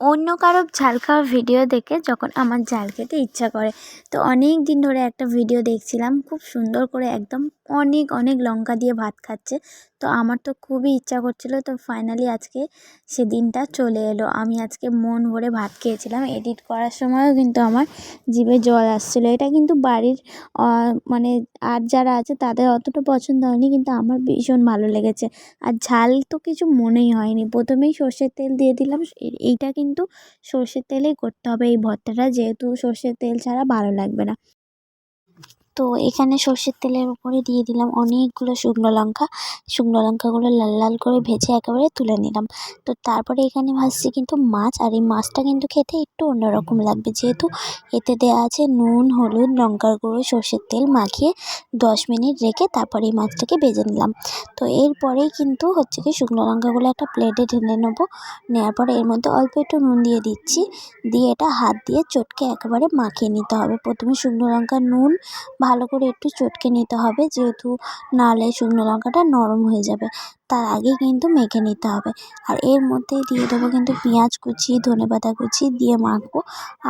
অন্য কারও ঝাল খাওয়ার ভিডিও দেখে যখন আমার ঝাল খেতে ইচ্ছা করে। তো অনেক দিন ধরে একটা ভিডিও দেখছিলাম, খুব সুন্দর করে একদম অনেক অনেক লঙ্কা দিয়ে ভাত খাচ্ছে। তো আমার তো খুবই ইচ্ছা করছিল, তো ফাইনালি আজকে সে দিনটা চলে এলো। আমি আজকে মন ভরে ভাত খেয়েছিলাম। এডিট করার সময়ও কিন্তু আমার জিভে জল আসছিল। এটা কিন্তু বাড়ির মানে আর যারা আছে তাদের অতটা পছন্দ হয়নি, কিন্তু আমার ভীষণ ভালো লেগেছে। আর ঝাল তো কিছু মনেই হয়নি। প্রথমেই সর্ষের তেল দিয়ে দিলাম। এইটা কিন্তু সর্ষের তেলেই করতে হবে এই ভর্তাটা, যেহেতু সর্ষের তেল ছাড়া ভালো লাগবে না। তো এখানে সর্ষের তেলের উপরে দিয়ে দিলাম অনেকগুলো শুকনো লঙ্কা। শুকনো লঙ্কাগুলো লাল লাল করে ভেজে একেবারে তুলে নিলাম। তো তারপরে এখানে ভাজছি কিন্তু মাছ, আর এই মাছটা কিন্তু খেতে একটু অন্যরকম লাগবে। যেহেতু এতে দেওয়া আছে নুন, হলুদ, লঙ্কার গুঁড়ো, সর্ষের তেল মাখিয়ে দশ মিনিট রেখে তারপরে এই মাছটাকে ভেজে নিলাম। তো এরপরেই কিন্তু হচ্ছে কি শুকনো লঙ্কাগুলো একটা প্লেটে ঢেলে নেব। নেওয়ার পরে এর মধ্যে অল্প একটু নুন দিয়ে দিচ্ছি। দিয়ে এটা হাত দিয়ে চটকে একেবারে মাখিয়ে নিতে হবে। প্রথমে শুকনো লঙ্কা, নুন ভালো করে একটু চটকে নিতে হবে যেহেতু নাহলে শুকনো লঙ্কাটা নরম হয়ে যাবে। তার আগে কিন্তু মেখে নিতে হবে। আর এর মধ্যেই দিয়ে দেবো কিন্তু পেঁয়াজ কুচি, ধনেপাতা কুচি দিয়ে মাখবো।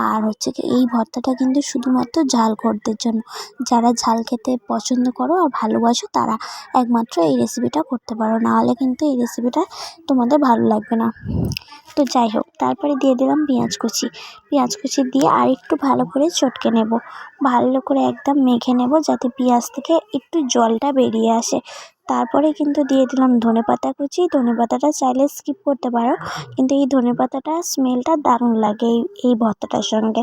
আর হচ্ছে কি এই ভর্তাটা কিন্তু শুধুমাত্র ঝালখোরদের জন্য। যারা ঝাল খেতে পছন্দ করো আর ভালোবাসো, তারা একমাত্র এই রেসিপিটা করতে পারো। নাহলে কিন্তু এই রেসিপিটা তোমাদের ভালো লাগবে না। তো যাই হোক, তারপরে দিয়ে দিলাম পেঁয়াজ কুচি। পেঁয়াজ কুচি দিয়ে আর একটু ভালো করে চটকে নেব। ভালো করে একদম মেখে নেব যাতে পেঁয়াজ থেকে একটু জলটা বেরিয়ে আসে। তারপরে কিন্তু দিয়ে দিলাম ধনে পাতা কুচি। ধনে পাতাটা চাইলে স্কিপ করতে পারো। কিন্তু এই ধনে পাতাটা স্মেলটা দারুণ লাগে এই এই ভর্তাটার সঙ্গে।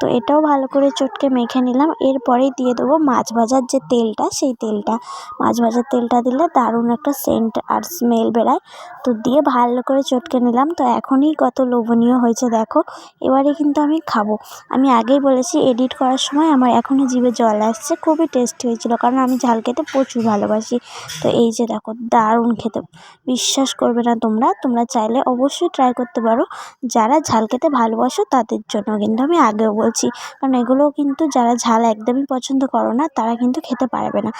তো এটাও ভালো করে চটকে মেখে নিলাম। এরপরেই দিয়ে দেবো মাছ ভাজার যে তেলটা, সেই তেলটা। মাছ ভাজার তেলটা দিলে দারুণ একটা সেন্ট আর স্মেল বেরোয়। তো দিয়ে ভালো করে চটকে নিলাম। তো এখনই কত লোভনীয় হয়েছে দেখো। এবারে কিন্তু আমি খাব। আমি আগেই বলেছি এডিট করার সময় আমার এখনও জিভে জল আসছে। খুবই টেস্টি হয়েছিলো, কারণ আমি ঝাল খেতে প্রচুর ভালোবাসি। তো এই যে দেখো, দারুণ খেতে। বিশ্বাস করবে না তোমরা। তোমরা চাইলে অবশ্যই ট্রাই করতে পারো। যারা ঝাল খেতে ভালোবাসো, তাদের জন্য কিন্তু আমি আগেও বলছি। কারণ এগুলোও কিন্তু যারা ঝাল একদমই পছন্দ করো না, তারা কিন্তু খেতে পারবে না।